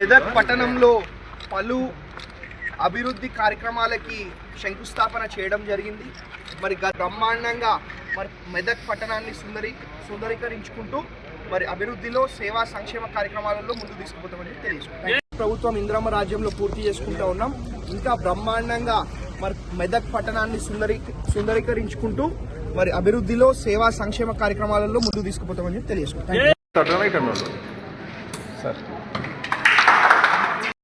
మెదక్ పట్టణంలో పలు అభివృద్ధి కార్యక్రమాలకి శంకుస్థాపన చేయడం జరిగింది. మరి బ్రహ్మాండంగా మరి మెదక్ పట్టణాన్ని సుందరీ సుందరీకరించుకుంటూ మరి అభివృద్ధిలో సేవా సంక్షేమ కార్యక్రమాలలో ముందుకు తీసుకుపోతామని తెలియజేసుకుంటాం ప్రభుత్వం ఇంద్రమ్మ రాజ్యంలో పూర్తి చేసుకుంటూ ఉన్నాం. ఇంకా బ్రహ్మాండంగా మరి మెదక్ పట్టణాన్ని సుందరీ సుందరీకరించుకుంటూ మరి అభివృద్ధిలో సేవా సంక్షేమ కార్యక్రమాలలో ముందుకు తీసుకుపోతామని తెలియజేసుకుంటాం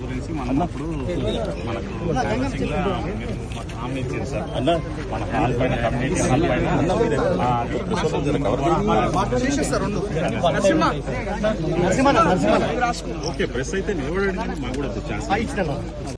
గురించి మనం అప్పుడు మనకు హామీ సార్ మన హాల్ పైన కమ్యూనిటీ హాల్ పైన ఆ, చేసేస్తారు రెండు ఓకే ప్రెస్ అయితే నిలబడండి మాకు కూడా ఛాన్స్